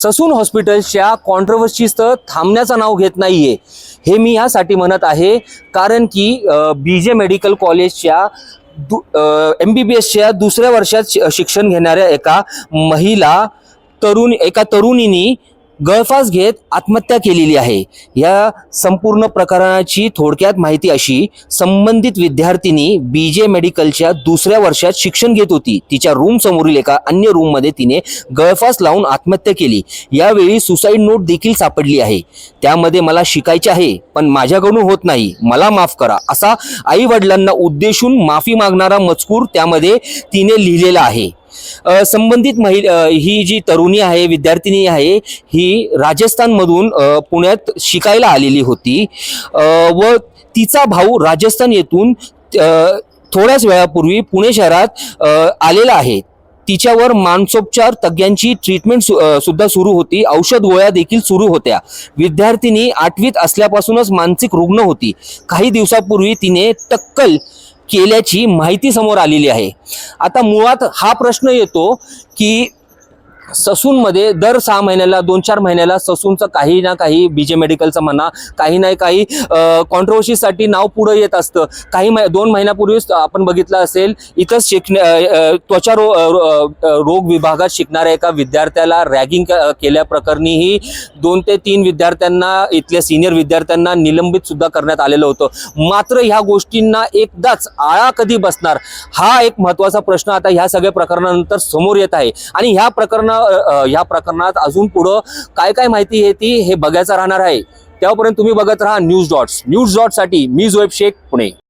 Sassoon हॉस्पिटल्सच्या तर थांबण्याचं नाव घेत नाहीये. हे मी यासाठी म्हणत आहे कारण की बी जे मेडिकल कॉलेजच्या दु एम बी बी एसच्या दुसऱ्या वर्षात शिक्षण घेणाऱ्या एका महिला तरुण एका तरुणीनी गळफास घेत आत्महत्या केलेली आहे. या संपूर्ण प्रकरणाची थोडक्यात माहिती अशी संबंधित विद्यार्थिनी बी जे मेडिकलच्या दुसऱ्या वर्षात शिक्षण घेत होती. तिच्या रूम समोरील एका अन्य रूममध्ये तिने गळफास लावून आत्महत्या केली. यावेळी सुसाईड नोट देखील सापडली आहे. त्यामध्ये मला शिकायचे आहे पण माझ्याकडून होत नाही. मला माफ करा असा आई वडिलांना उद्देशून माफी मागणारा मजकूर त्यामध्ये तिने लिहिलेला आहे. संबंधित महि ही जी तरुणी आहे विद्यार्थिनी आहे ही राजस्थानमधून पुण्यात शिकायला आलेली होती. व तिचा भाऊ राजस्थान येथून थोड्याच वेळापूर्वी पुणे शहरात आलेला आहे. तिच्यावर मानसोपचार तज्ज्ञांची ट्रीटमेंट सु सुद्धा सुरू होती. औषध गोळ्या देखील सुरू होत्या. विद्यार्थिनी आठवीत असल्यापासूनच मानसिक रुग्ण होती. काही दिवसापूर्वी तिने टक्कल केल्याची माहिती समोर आलेली आहे. आता मुळात हा प्रश्न येतो की ससूनमध्ये दर सहा महिन्याला दोन चार महिन्याला ससूनचं काही ना काही बी जे मेडिकलचं म्हणा काही ना काही कॉन्ट्रोवर्सीसाठी नाव पुढं येत असतं. काही मह दोन महिन्यापूर्वीच आपण बघितलं असेल इथंच शिकण्या त्वचा रो रो- रोग विभागात शिकणाऱ्या एका विद्यार्थ्याला रॅगिंग केल्याप्रकरणीही दोन ते तीन विद्यार्थ्यांना इथल्या सिनियर विद्यार्थ्यांना निलंबित सुद्धा करण्यात आलेलं होतं. मात्र ह्या गोष्टींना एकदाच आळा कधी बसणार? हा एक महत्त्वाचा प्रश्न आता ह्या सगळ्या प्रकरणानंतर समोर येत आहे. आणि ह्या प्रकरणा ह्या प्रकरणात अजून पुढं काय काय माहिती येते हे बघायचं राहणार आहे. तेव्हापर्यंत तुम्ही बघत राहा न्यूज डॉट्स. न्यूज डॉटसाठी मी जोएब शेख पुणे.